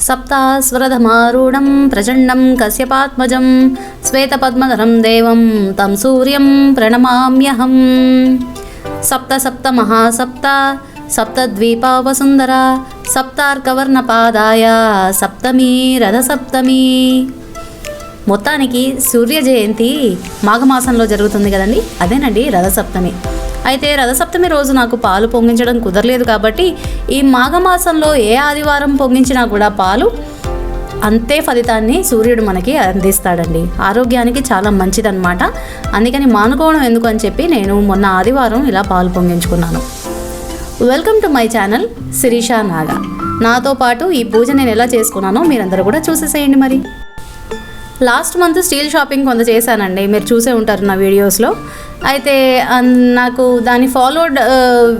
సప్తాస్వరధమారూఢం ప్రచండం కశ్యపాత్మజం శ్వేతపద్మధరం దేవం తం సూర్యం ప్రణమామ్యహం సప్త సప్త మహాసప్త సప్తద్వీపావసుందర సప్తార్కవర్ణపాదాయ సప్తమీ రథసప్తమీ మొత్తానికి సూర్య జయంతి మాఘమాసంలో జరుగుతుంది కదండి? అదేనండి రథసప్తమి. అయితే రథసప్తమి రోజు నాకు పాలు పొంగించడం కుదరలేదు కాబట్టి ఈ మాఘమాసంలో ఏ ఆదివారం పొంగించినా కూడా పాలు అంతే ఫలితాన్ని సూర్యుడు మనకి అందిస్తాడండి. ఆరోగ్యానికి చాలా మంచిదన్నమాట. అందుకని మానుకోవడం ఎందుకు అని చెప్పి నేను మొన్న ఆదివారం ఇలా పాలు పొంగించుకున్నాను. Welcome to my channel Sirisha Naga నాతో పాటు ఈ పూజ నేను ఎలా చేసుకున్నానో మీరందరూ కూడా చూసేసేయండి మరి. లాస్ట్ మంత్ స్టీల్ షాపింగ్ కొంత చేశానండి. మీరు చూసే ఉంటారు నా వీడియోస్లో. అయితే అన్- నాకు దాని ఫాలోడ్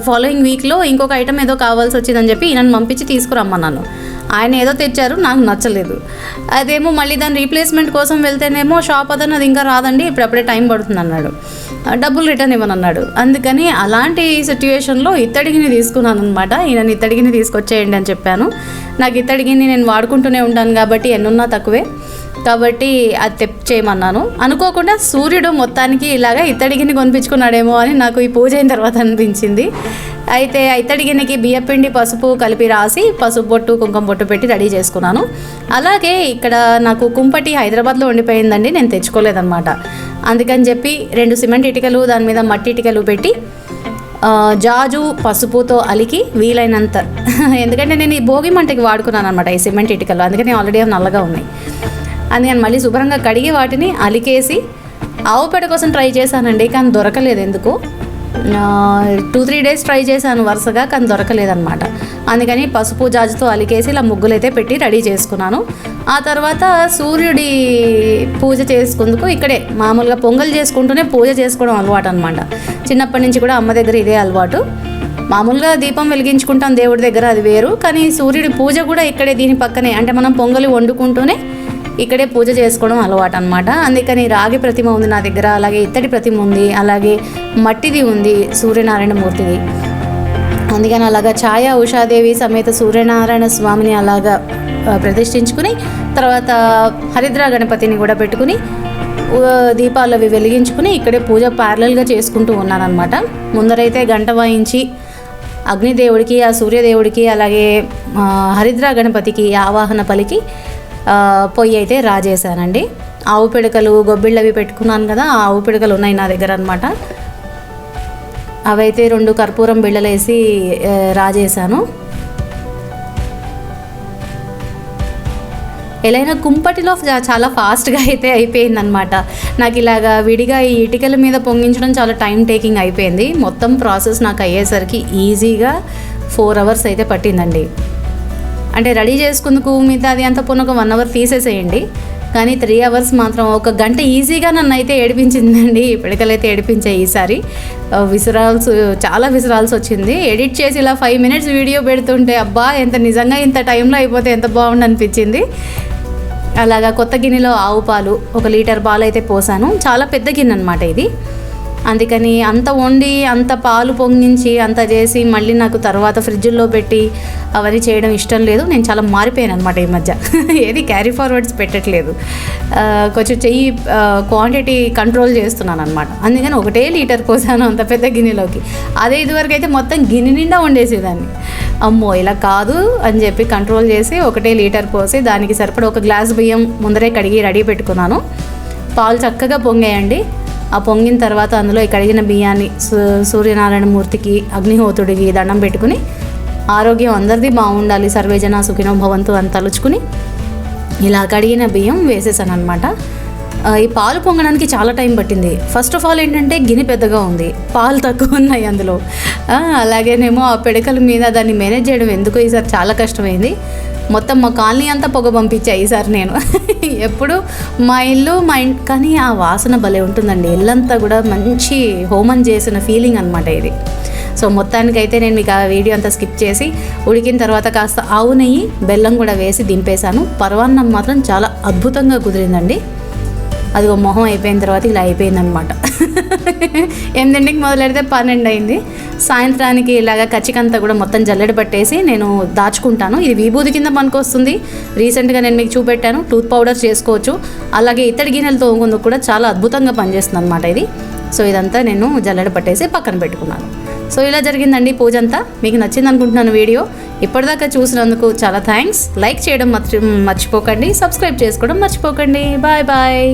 ఫాలోయింగ్ వీక్లో ఇంకొక ఐటమ్ ఏదో కావాల్సి వచ్చిందని చెప్పి నన్ను పంపించి తీసుకురమ్మన్నాను. ఆయన ఏదో తెచ్చారు నాకు నచ్చలేదు. అదేమో మళ్ళీ దాని రీప్లేస్మెంట్ కోసం వెళ్తేనేమో షాప్ అతను అది ఇంకా రాదండి. ఇప్పుడు అప్పుడే టైం పడుతుంది అన్నాడు. డబ్బులు రిటర్న్ ఇవ్వనన్నాడు. అందుకని అలాంటి సిచ్యువేషన్లో ఇత్తడిగిని తీసుకున్నాను అనమాట ఈయన ఇత్తడిగిని తీసుకొచ్చేయండి అని చెప్పాను. నాకు ఇత్తడిగిని నేను వాడుకుంటూనే ఉంటాను కాబట్టి ఎన్నున్నా తక్కువే. కాబట్టి అది తెప్ చేయమన్నాను. అనుకోకుండా సూర్యుడు మొత్తానికి ఇలాగా ఇత్తడిగిని కొనిపించుకున్నాడేమో అని నాకు ఈ పూజ అయిన తర్వాత అనిపించింది. అయితే ఇత్తడి గిన్నెకి బియ్యపిండి పసుపు కలిపి రాసి పసుపు బొట్టు కుంకుమ బొట్టు పెట్టి రెడీ చేసుకున్నాను. అలాగే ఇక్కడ నాకు కుంపటి హైదరాబాద్లో ఉండిపోయిందండి నేను తెచ్చుకోలేదన్నమాట. అందుకని చెప్పి రెండు సిమెంట్ ఇటుకలు దాని మీద మట్టి ఇటుకలు పెట్టి జాజు పసుపుతో అలికి వీలైనంత. ఎందుకంటే నేను ఈ భోగి మంటకి వాడుకున్నాను అనమాట ఈ సిమెంట్ ఇటుకలు. అందుకని ఆల్రెడీ నల్లగా ఉన్నాయి. అందుకని మళ్ళీ శుభ్రంగా కడిగి వాటిని అలికేసి ఆవు పేడ కోసం ట్రై చేశానండి కానీ దొరకలేదు ఎందుకు? టూ త్రీ డేస్ ట్రై చేశాను వరుసగా కానీ దొరకలేదనమాట అందుకని పసుపు జాజుతో అలికేసి ఇలా ముగ్గులైతే పెట్టి రెడీ చేసుకున్నాను. ఆ తర్వాత సూర్యుడి పూజ చేసుకుందుకు ఇక్కడే మామూలుగా పొంగల్ చేసుకుంటూనే పూజ చేసుకోవడం అలవాటు అనమాట చిన్నప్పటి నుంచి కూడా అమ్మ దగ్గర ఇదే అలవాటు. మామూలుగా దీపం వెలిగించుకుంటాం దేవుడి దగ్గర అది వేరు కానీ సూర్యుడి పూజ కూడా ఇక్కడే దీని పక్కనే అంటే మనం పొంగలి వండుకుంటూనే ఇక్కడే పూజ చేసుకోవడం అలవాటు అనమాట అందుకని రాగి ప్రతిమ ఉంది నా దగ్గర అలాగే ఇత్తడి ప్రతిమ ఉంది అలాగే మట్టిది ఉంది సూర్యనారాయణ మూర్తిది అందుకని అలాగా ఛాయ ఉషాదేవి సమేత సూర్యనారాయణ స్వామిని అలాగా ప్రతిష్ఠించుకుని తర్వాత హరిద్ర గణపతిని కూడా పెట్టుకుని దీపాలు అవి వెలిగించుకుని ఇక్కడే పూజ ప్యారలల్గా చేసుకుంటూ ఉన్నానమాట ముందరైతే గంట వాయించి అగ్నిదేవుడికి ఆ సూర్యదేవుడికి అలాగే హరిద్ర గణపతికి ఆవాహన పలికి పొయ్యి అయితే రాజేశానండి ఆవు పిడకలు గొబ్బిళ్ళు అవి పెట్టుకున్నాను కదా ఆవు పిడకలు ఉన్నాయి నా దగ్గర అనమాట అవైతే రెండు కర్పూరం బిళ్ళలేసి వేసి రాజేశాను ఎలైనా కుంపటిలో చాలా ఫాస్ట్గా అయితే అయిపోయిందనమాట నాకు ఇలాగా విడిగా ఈ ఇటుకల మీద పొంగించడం చాలా టైం టేకింగ్ అయిపోయింది. మొత్తం ప్రాసెస్ నాకు అయ్యేసరికి ఈజీగా ఫోర్ అవర్స్ అయితే పట్టిందండి. అంటే రెడీ చేసుకుందుకు మిగతా అది అంతా పోనీ ఒక వన్ అవర్ తీసేసేయండి. కానీ త్రీ అవర్స్ మాత్రం ఒక గంట ఈజీగా నన్ను అయితే ఏడిపించిందండి. పిడకలైతే ఏడిపించాయి ఈసారి. విసరాల్స్ చాలా విసురాల్సి వచ్చింది. ఎడిట్ చేసి ఇలా ఫైవ్ మినిట్స్ వీడియో పెడుతుంటే అబ్బా ఎంత నిజంగా ఇంత టైంలో అయిపోతే ఎంత బాగుండు అనిపించింది. అలాగా కొత్త గిన్నెలో ఆవు పాలు ఒక లీటర్ పాలు అయితే పోసాను. చాలా పెద్ద గిన్నె అనమాట ఇది. అందుకని అంత వండి అంత పాలు పొంగించి అంత చేసి మళ్ళీ నాకు తర్వాత ఫ్రిడ్జ్లో పెట్టి అవన్నీ చేయడం ఇష్టం లేదు. నేను చాలా మారిపోయాను అనమాట ఈ మధ్య. ఏది క్యారీ ఫార్వర్డ్స్ పెట్టట్లేదు. కొంచెం చెయ్యి క్వాంటిటీ కంట్రోల్ చేస్తున్నాను అనమాట అందుకని ఒకటే లీటర్ పోసాను అంత పెద్ద గిన్నెలోకి. అదే ఇదివరకు అయితే మొత్తం గిన్నె నిండా వండేసేదాన్ని. అమ్మో ఇలా కాదు అని చెప్పి కంట్రోల్ చేసి ఒకటే లీటర్ పోసి దానికి సరిపడ ఒక గ్లాస్ బియ్యం ముందరే కడిగి రెడీ పెట్టుకున్నాను. పాలు చక్కగా పొంగేయండి. ఆ పొంగిన తర్వాత అందులో ఈ కడిగిన బియ్యాన్ని సూ- సూర్యనారాయణ మూర్తికి అగ్నిహోతుడికి దండం పెట్టుకుని ఆరోగ్యం అందరిది బాగుండాలి సర్వేజన సుఖినో భవంతు అని తలుచుకుని ఇలా కడిగిన బియ్యం వేసేసాను అనమాట ఈ పాలు పొంగడానికి చాలా టైం పట్టింది. ఫస్ట్ ఆఫ్ ఆల్ ఏంటంటే గిన్నె పెద్దగా ఉంది. పాలు తక్కువ ఉన్నాయి అందులో. అలాగేనేమో ఆ పిడకల మీద దాన్ని మేనేజ్ చేయడం ఎందుకో ఈసారి చాలా కష్టమైంది. మొత్తం మా కాలనీ అంతా పొగ పంపించా ఈసారి నేను. ఎప్పుడు మా ఇల్లు మా ఇంటి కానీ ఆ వాసన భలే ఉంటుందండి. ఇల్లంతా కూడా మంచి హోమం చేసిన ఫీలింగ్ అనమాట ఇది. సో మొత్తానికైతే నేను మీకు ఆ వీడియో అంతా స్కిప్ చేసి ఉడికిన తర్వాత కాస్త ఆవు నెయ్యి బెల్లం కూడా వేసి దింపేశాను. పరవాన్నం మాత్రం చాలా అద్భుతంగా కుదిరిందండి. అదిగో మొహం అయిపోయిన తర్వాత ఇలా అయిపోయిందనమాట ఎనిమిదింటికి మొదలెడితే పన్నెండు అయింది సాయంత్రానికి ఇలాగ కచ్చికంతా కూడా మొత్తం జల్లెడ పట్టేసి నేను దాచుకుంటాను. ఇది విభూది కింద పనికొస్తుంది. రీసెంట్గా నేను మీకు చూపెట్టాను. టూత్ పౌడర్ చేసుకోవచ్చు. అలాగే ఇత్తడి గిన్నెలు తోముకుందుకు కూడా చాలా అద్భుతంగా పనిచేస్తుంది అనమాట ఇది. సో ఇదంతా నేను జల్లెడ పట్టేసి పక్కన పెట్టుకున్నాను. సో ఇలా జరిగిందండి పూజ అంతా మీకు నచ్చింది అనుకుంటున్నాను వీడియో. ఇప్పటిదాకా చూసినందుకు చాలా థ్యాంక్స్. లైక్ చేయడం మర్చి మర్చిపోకండి. సబ్స్క్రైబ్ చేసుకోవడం మర్చిపోకండి. Bye bye.